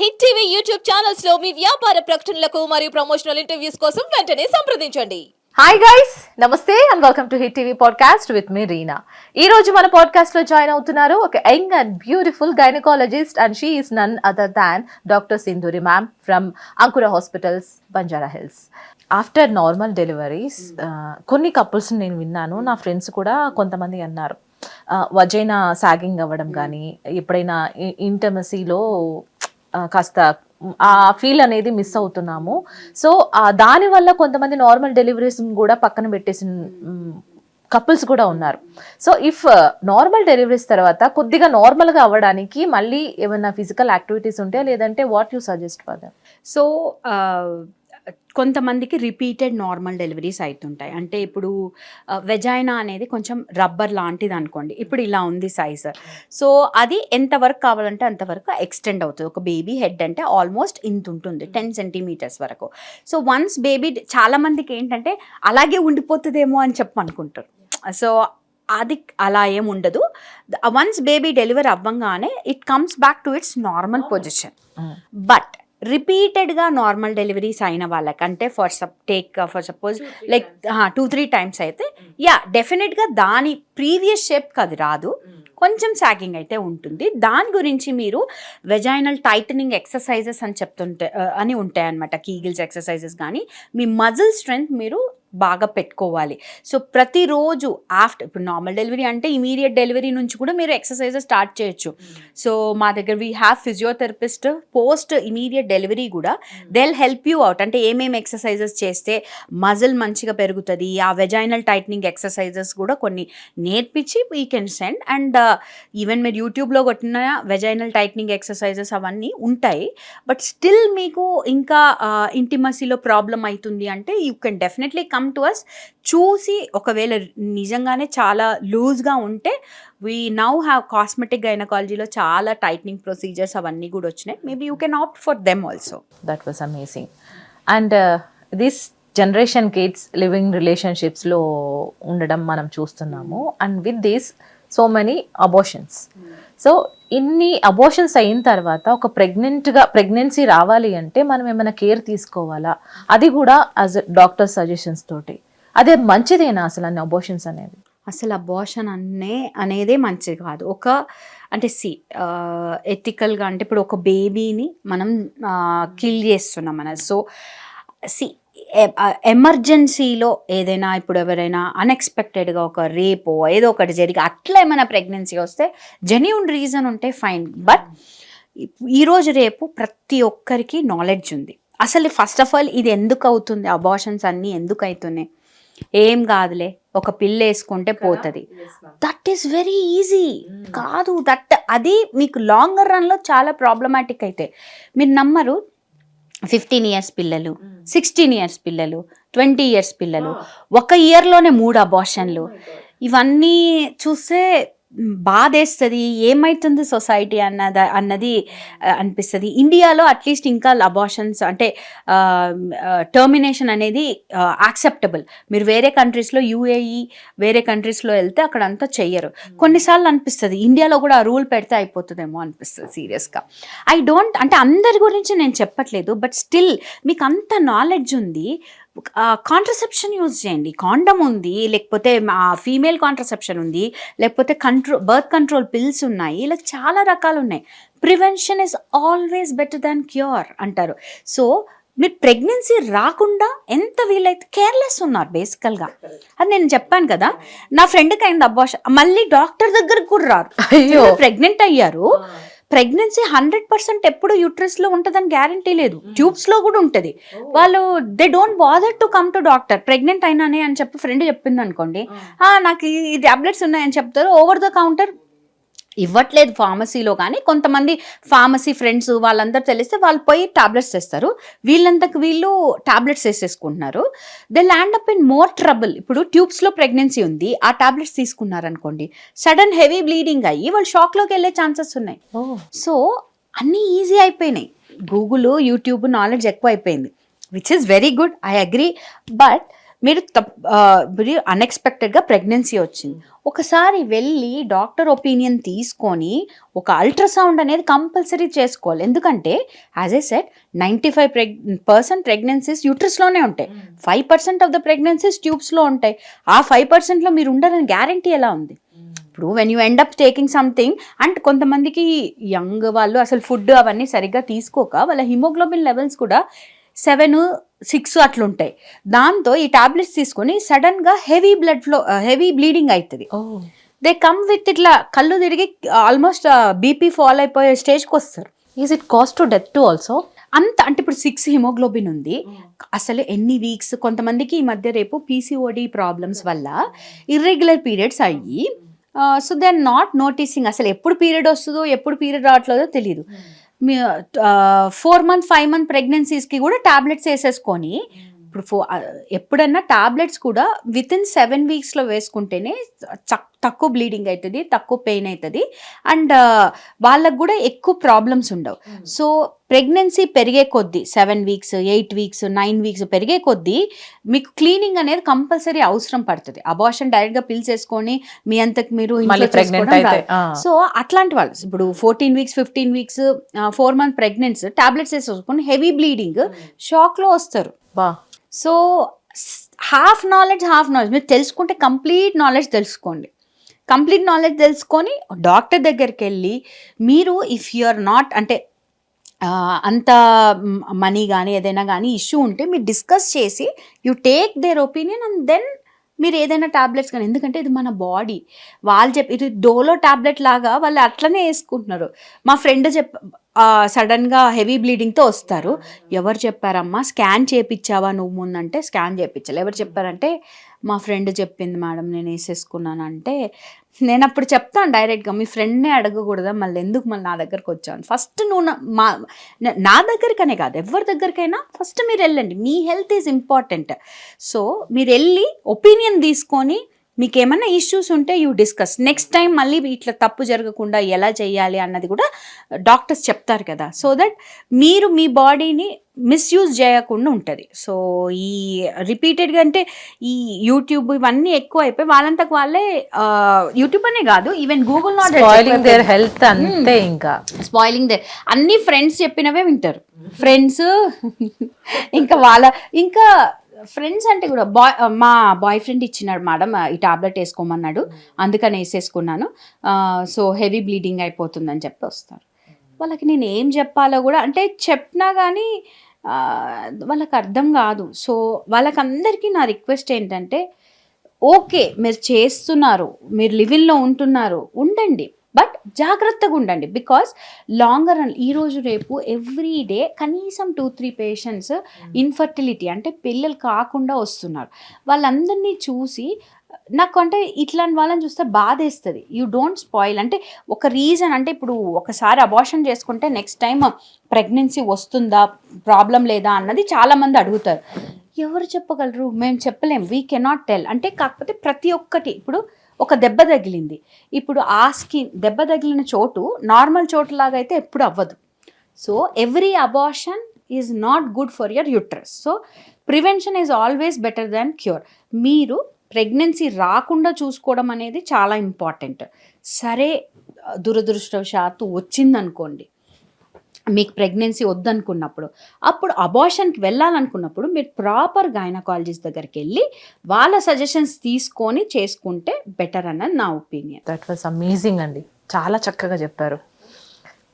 Hit TV YouTube ఛానల్స్లో మీ వ్యాపార ప్రకటనలకు మరియు ప్రమోషనల్ ఇంటర్వ్యూస్ కోసం వెంటనే సంప్రదించండి. హాయ్ గైస్ నమస్తే and welcome to hit TV podcast with me Reena ఈ రోజు మన పాడ్కాస్ట్లో జాయిన్ అవుతున్నారు ఒక young and beautiful gynaecologist and she is none other than doctor Sindhuri ma'am from Ankura hospitals Banjara Hills after normal deliveries కొన్ని couples నేను విన్నాను. నా ఫ్రెండ్స్ కూడా కొంతమంది అన్నారు. వజైనా సాగింగ్ అవ్వడం కానీ ఎప్పుడైనా ఇంటమసీలో కాస్త ఆ ఫీల్ అనేది మిస్ అవుతున్నాము. సో దానివల్ల కొంతమంది నార్మల్ డెలివరీస్ కూడా పక్కన పెట్టేసిన కపుల్స్ కూడా ఉన్నారు. సో ఇఫ్ నార్మల్ డెలివరీస్ తర్వాత కొద్దిగా నార్మల్గా అవ్వడానికి మళ్ళీ ఏమైనా ఫిజికల్ యాక్టివిటీస్ ఉంటే లేదంటే what you suggest for them so కొంతమందికి రిపీటెడ్ నార్మల్ డెలివరీస్ అవుతుంటాయి అంటే ఇప్పుడు వెజైనా అనేది కొంచెం రబ్బర్ లాంటిది అనుకోండి. ఇప్పుడు ఇలా ఉంది సైజ్ సో అది ఎంతవరకు కావాలంటే అంతవరకు ఎక్స్టెండ్ అవుతుంది. ఒక బేబీ హెడ్ అంటే ఆల్మోస్ట్ ఇంత ఉంటుంది. టెన్ సెంటీమీటర్స్ వరకు. సో వన్స్ బేబీ చాలా మందికి ఏంటంటే అలాగే ఉండిపోతుందేమో అని చెప్పి అనుకుంటారు సో అది అలా ఏం ఉండదు. Once baby delivery అవ్వంగానే it comes back to its normal position but రిపీటెడ్గా నార్మల్ డెలివరీస్ అయిన వాళ్ళకి అంటే for sup take for suppose like two three times అయితే యా డెఫినెట్గా దాని ప్రీవియస్ షేప్కి అది రాదు. కొంచెం సాగింగ్ అయితే ఉంటుంది. దాని గురించి మీరు వెజైనల్ టైటనింగ్ ఎక్సర్సైజెస్ అని చెప్తుంటే అని ఉంటాయి అనమాట కీగిల్స్ ఎక్సర్సైజెస్ కానీ మీ మజిల్ స్ట్రెంగ్త్ మీరు బాగా పెట్టుకోవాలి. సో ప్రతిరోజు ఆఫ్టర్ ఇప్పుడు నార్మల్ డెలివరీ అంటే ఇమీడియట్ డెలివరీ నుంచి కూడా మీరు ఎక్సర్సైజెస్ స్టార్ట్ చేయొచ్చు. సో మా దగ్గర we have physiotherapist post immediate delivery కూడా దే హెల్ప్ యూ అవుట్ అంటే ఏమేమి ఎక్సర్సైజెస్ చేస్తే మజిల్ మంచిగా పెరుగుతుంది ఆ వెజైనల్ టైట్నింగ్ ఎక్సర్సైజెస్ కూడా కొన్ని నేర్పించి we can send and even మీరు యూట్యూబ్లో కొట్టిన వెజైనల్ టైట్నింగ్ ఎక్సర్సైజెస్ అవన్నీ ఉంటాయి. బట్ స్టిల్ మీకు ఇంకా ఇంటిమసీలో ప్రాబ్లం అవుతుంది అంటే you can definitely come to us చూసి ఒకవేళ నిజంగానే చాలా లూజ్గా ఉంటే వీ నౌ హ్యావ్ కాస్మెటిక్ గైనకాలజీలో చాలా టైట్నింగ్ ప్రొసీజర్స్ అవన్నీ కూడా వచ్చినాయి. Maybe you can opt for them also that was amazing and this generation kids living రిలేషన్షిప్స్లో ఉండడం మనం చూస్తున్నాము. And with this so many abortions so ఇన్ని అబోషన్స్ అయిన తర్వాత ఒక ప్రెగ్నెంట్గా ప్రెగ్నెన్సీ రావాలి అంటే మనం ఏమైనా కేర్ తీసుకోవాలా? అది కూడా యాజ్ డాక్టర్ సజెషన్స్ తోటి. అదే మంచిదేనా అసలు అన్ని అబోషన్స్ అనేది అసలు అబోషన్ అనే అనేదే మంచిది కాదు. ఒక అంటే సి ఎథికల్గా అంటే ఇప్పుడు ఒక బేబీని మనం కిల్ చేస్తున్నాం మన సో సి ఎమర్జెన్సీలో ఏదైనా ఇప్పుడు ఎవరైనా అన్ఎక్స్పెక్టెడ్గా ఒక రేపో ఏదో ఒకటి జరిగి అట్లా ఏమైనా ప్రెగ్నెన్సీ వస్తే జెన్యున్ రీజన్ ఉంటే ఫైన్ బట్ ఈరోజు రేపు ప్రతి ఒక్కరికి నాలెడ్జ్ ఉంది. అసలు ఫస్ట్ ఆఫ్ ఆల్ ఇది ఎందుకు అవుతుంది? అబార్షన్స్ అన్నీ ఎందుకు అవుతున్నాయి ఏం కాదులే ఒక పిల్ల వేసుకుంటే పోతుంది. దట్ ఈస్ వెరీ ఈజీ కాదు దట్ అది మీకు లాంగర్ రన్లో చాలా ప్రాబ్లమాటిక్ అయితే. మీరు నమ్మరు ఫిఫ్టీన్ ఇయర్స్ పిల్లలు సిక్స్టీన్ ఇయర్స్ పిల్లలు ట్వంటీ ఇయర్స్ పిల్లలు. ఒక ఇయర్లోనే మూడు అబార్షన్లు ఇవన్నీ చూస్తే బాధేస్తుంది ఏమవుతుంది సొసైటీ అన్నద అన్నది అనిపిస్తుంది. ఇండియాలో అట్లీస్ట్ ఇంకా అబార్షన్స్ అంటే టర్మినేషన్ అనేది యాక్సెప్టబుల్ మీరు వేరే కంట్రీస్లో యూఏఈ వేరే కంట్రీస్లో వెళ్తే అక్కడ అంతా చెయ్యరు కొన్నిసార్లు అనిపిస్తుంది ఇండియాలో కూడా ఆ రూల్ పెడితే అయిపోతుందేమో అనిపిస్తుంది సీరియస్గా. ఐ డోంట్ అంటే అందరి గురించి నేను చెప్పట్లేదు బట్ స్టిల్ మీకు అంత నాలెడ్జ్ ఉంది కాంట్రసెప్షన్ యూజ్ చేయండి. కాండమ్ ఉంది లేకపోతే ఫీమేల్ కాంట్రసెప్షన్ ఉంది లేకపోతే కంట్రోల్ బర్త్ కంట్రోల్ పిల్స్ ఉన్నాయి ఇలా చాలా రకాలు ఉన్నాయి prevention is always better than cure అంటారు. సో మీరు ప్రెగ్నెన్సీ రాకుండా ఎంత వీలైతే కేర్లెస్ ఉన్నారు బేసికల్గా అది నేను చెప్పాను కదా నా ఫ్రెండ్కి అయింది అబ్బాష మళ్ళీ డాక్టర్ దగ్గరకు కూడా రారు. అయ్యో. ప్రెగ్నెంట్ అయ్యారు. ప్రెగ్నెన్సీ హండ్రెడ్ పర్సెంట్ ఎప్పుడు యూట్రస్లో ఉంటుందని గ్యారంటీ లేదు. ట్యూబ్స్లో కూడా ఉంటది. వాళ్ళు they don't bother to come to doctor pregnant అయినానే అని చెప్పి ఫ్రెండ్ చెప్పింది అనుకోండి "ఆ, నాకు ఈ టాబ్లెట్స్ ఉన్నాయని చెప్తారు. ఓవర్ ద కౌంటర్ ఇవ్వట్లేదు ఫార్మసీలో కానీ. కొంతమంది ఫార్మసీ ఫ్రెండ్స్ వాళ్ళందరూ తెలిస్తే వాళ్ళు పోయి టాబ్లెట్స్ తెస్తారు. వీళ్ళంతకు వీళ్ళు tablets వేసేసుకుంటున్నారు. They land up in more trouble ఇప్పుడు ట్యూబ్స్లో ప్రెగ్నెన్సీ ఉంది. ఆ టాబ్లెట్స్ తీసుకున్నారనుకోండి. సడన్ హెవీ బ్లీడింగ్ అయ్యి వాళ్ళు షాక్లోకి వెళ్ళే ఛాన్సెస్ ఉన్నాయి. సో అన్నీ ఈజీ అయిపోయినాయి. గూగుల్ యూట్యూబ్ నాలెడ్జ్ ఎక్కువ అయిపోయింది which is very good I agree but మీరు అన్ఎక్స్పెక్టెడ్గా ప్రెగ్నెన్సీ వచ్చింది. ఒకసారి వెళ్ళి డాక్టర్ ఒపీనియన్ తీసుకొని ఒక అల్ట్రాసౌండ్ అనేది కంపల్సరీ చేసుకోవాలి. ఎందుకంటే as a set ninety five preg percent pregnancies యూట్రస్లోనే ఉంటాయి. Five percent of the pregnancies ట్యూబ్స్లో ఉంటాయి. ఆ ఫైవ్ పర్సెంట్లో మీరు ఉండాలని గ్యారంటీ ఎలా ఉంది? ఇప్పుడు when you end up taking something and కొంతమందికి యంగ్ వాళ్ళు అసలు ఫుడ్ అవన్నీ సరిగ్గా తీసుకోక వాళ్ళ హిమోగ్లోబిన్ లెవెల్స్ కూడా సెవెన్ సిక్స్ అట్లుంటాయి. దాంతో ఈ టాబ్లెట్స్ తీసుకొని సడన్గా heavy blood flow heavy bleeding అవుతుంది దే కమ్ విత్ ఇట్లా కళ్ళు తిరిగి ఆల్మోస్ట్ బీపీ ఫాల్ అయిపోయే స్టేజ్కి వస్తారు. Is it cost to death to also అంత అంటే ఇప్పుడు సిక్స్ హిమోగ్లోబిన్ ఉంది. అసలు ఎన్ని వీక్స్ కొంతమందికి ఈ మధ్య రేపు పీసీఓడి ప్రాబ్లమ్స్ వల్ల ఇర్రెగ్యులర్ పీరియడ్స్ అయ్యి so they are not noticing. అసలు ఎప్పుడు పీరియడ్ వస్తుందో ఎప్పుడు పీరియడ్ రావట్లేదో తెలియదు ఫోర్ మంత్ ఫైవ్ మంత్ ప్రెగ్నెన్సీస్కి కూడా టాబ్లెట్స్ వేసేసుకొని ఇప్పుడు ఫో ఎప్పుడన్నా టాబ్లెట్స్ కూడా విత్ ఇన్ సెవెన్ వీక్స్లో వేసుకుంటేనే తక్కువ బ్లీడింగ్ అవుతుంది తక్కువ పెయిన్ అవుతుంది అండ్ వాళ్ళకు కూడా ఎక్కువ ప్రాబ్లమ్స్ ఉండవు. సో ప్రెగ్నెన్సీ పెరిగే కొద్దీ seven weeks eight weeks nine weeks పెరిగే కొద్దీ మీకు క్లీనింగ్ అనేది కంపల్సరీ అవసరం పడుతుంది. అబార్షన్ డైరెక్ట్గా పిల్స్ వేసుకొని మీ అంతకు మీరు. సో అట్లాంటి వాళ్ళు ఇప్పుడు fourteen weeks fifteen weeks four month pregnancy tablets వేసుకొని హెవీ బ్లీడింగ్ షాక్లో వస్తారు. బా. So half knowledge half knowledge. మీరు తెలుసుకుంటే కంప్లీట్ నాలెడ్జ్ తెలుసుకోండి. కంప్లీట్ నాలెడ్జ్ తెలుసుకొని డాక్టర్ దగ్గరికి వెళ్ళి మీరు ఇఫ్ యు ఆర్ నాట్ అంటే అంత మనీ కానీ ఏదైనా కానీ ఇష్యూ ఉంటే మీరు డిస్కస్ చేసి you take their opinion and then మీరు ఏదైనా టాబ్లెట్స్ కానీ ఎందుకంటే ఇది మన బాడీ. వాళ్ళు చెప్పి ఇది డోలో టాబ్లెట్ లాగా వాళ్ళు అట్లనే వేసుకుంటున్నారు. మా ఫ్రెండ్ చెప్ సడన్గా హెవీ బ్లీడింగ్తో వస్తారు. ఎవరు చెప్పారమ్మా స్కాన్ చేపించావా నువ్వు ముందంటే? స్కాన్ చేయించాలి ఎవరు చెప్పారంటే మా ఫ్రెండ్ చెప్పింది మేడం నేను వేసేసుకున్నాను అంటే నేను అప్పుడు చెప్తాను డైరెక్ట్గా మీ ఫ్రెండ్నే అడగకూడదా? మళ్ళీ ఎందుకు మళ్ళీ నా దగ్గరకు వచ్చాను ఫస్ట్ నువ్వు నా- మా నా- నా దగ్గరికనే కాదు ఎవరి దగ్గరికైనా ఫస్ట్ మీరు వెళ్ళండి. మీ హెల్త్ ఈజ్ ఇంపార్టెంట్. సో మీరు వెళ్ళి ఒపీనియన్ తీసుకొని మీకు ఏమైనా ఇష్యూస్ ఉంటే యూ డిస్కస్ నెక్స్ట్ టైం మళ్ళీ ఇట్లా తప్పు జరగకుండా ఎలా చేయాలి అన్నది కూడా డాక్టర్స్ చెప్తారు కదా. సో దట్ మీరు మీ బాడీని మిస్యూజ్ చేయకుండా ఉంటుంది. సో ఈ రిపీటెడ్గా అంటే ఈ యూట్యూబ్ ఇవన్నీ ఎక్కువ అయిపోయి వాళ్ళంతకు వాళ్ళే యూట్యూబ్ అనే కాదు even Google spoiling their not health అంతే ఇంకా. స్పాయిలింగ్ దే అన్ని ఫ్రెండ్స్ చెప్పినవే వింటారు. ఫ్రెండ్స్ ఇంకా వాళ్ళ ఇంకా ఫ్రెండ్స్ అంటే కూడా బాయ్ మా బాయ్ ఫ్రెండ్ ఇచ్చినాడు మేడం ఈ టాబ్లెట్ వేసుకోమన్నాడు. అందుకని వేసేసుకున్నాను. సో హెవీ బ్లీడింగ్ అయిపోతుందని చెప్పి వస్తారు. వాళ్ళకి నేను ఏం చెప్పాలో కూడా అంటే చెప్పినా కానీ వాళ్ళకి అర్థం కాదు. సో వాళ్ళకందరికీ నా రిక్వెస్ట్ ఏంటంటే ఓకే మీరు చేస్తున్నారు. మీరు లివింగ్లో ఉంటున్నారు. ఉండండి. బట్ జాగ్రత్తగా ఉండండి. బికాస్ లాంగర్ రన్ ఈరోజు రేపు ఎవ్రీ డే కనీసం టూ త్రీ పేషెంట్స్ ఇన్ఫర్టిలిటీ అంటే పిల్లలు కాకుండా వస్తున్నారు. వాళ్ళందరినీ చూసి నాకు అంటే ఇట్లాంటి వాళ్ళని చూస్తే బాధేస్తుంది. You don't spoil. అంటే ఒక రీజన్ అంటే ఇప్పుడు ఒకసారి అబార్షన్ చేసుకుంటే నెక్స్ట్ టైం ప్రెగ్నెన్సీ వస్తుందా ప్రాబ్లం లేదా అన్నది చాలామంది అడుగుతారు. ఎవరు చెప్పగలరు? మేము చెప్పలేం. వీ కెనాట్ టెల్ అంటే కాకపోతే ప్రతి ఒక్కటి. ఇప్పుడు ఒక దెబ్బ తగిలింది. ఇప్పుడు ఆ స్కిన్ దెబ్బ తగిలిన చోటు నార్మల్ చోటు లాగా అయితే ఎప్పుడు అవ్వదు. So every abortion is not good for your uterus. So prevention is always better than cure. మీరు ప్రెగ్నెన్సీ రాకుండా చూసుకోవడం అనేది చాలా ఇంపార్టెంట్. సరే దురదృష్టవశాత్తు వచ్చిందనుకోండి మీకు ప్రెగ్నెన్సీ వద్దనుకున్నప్పుడు అప్పుడు అబార్షన్కి వెళ్ళాలనుకున్నప్పుడు మీరు ప్రాపర్ గైనకాలజిస్ట్ దగ్గరికి వెళ్ళి వాళ్ళ సజెషన్స్ తీసుకొని చేసుకుంటే బెటర్ అన్నది నా ఒపీనియన్ దట్ వాస్ అమేజింగ్ అండి. చాలా చక్కగా చెప్పారు.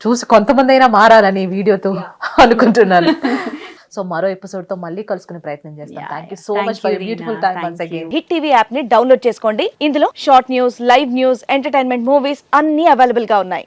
చూసి కొంతమంది అయినా మారాలని ఈ వీడియోతో అనుకుంటున్నాను. సో మరో ఎపిసోడ్తో మళ్ళీ కలుసుకునే ప్రయత్నం చేస్తాం. Thank you so much for beautiful. Time Thank once again hit TV యాప్ని డౌన్లోడ్ చేసుకోండి. ఇందులో short news live news entertainment movies అన్ని అవైలబుల్గా ఉన్నాయి.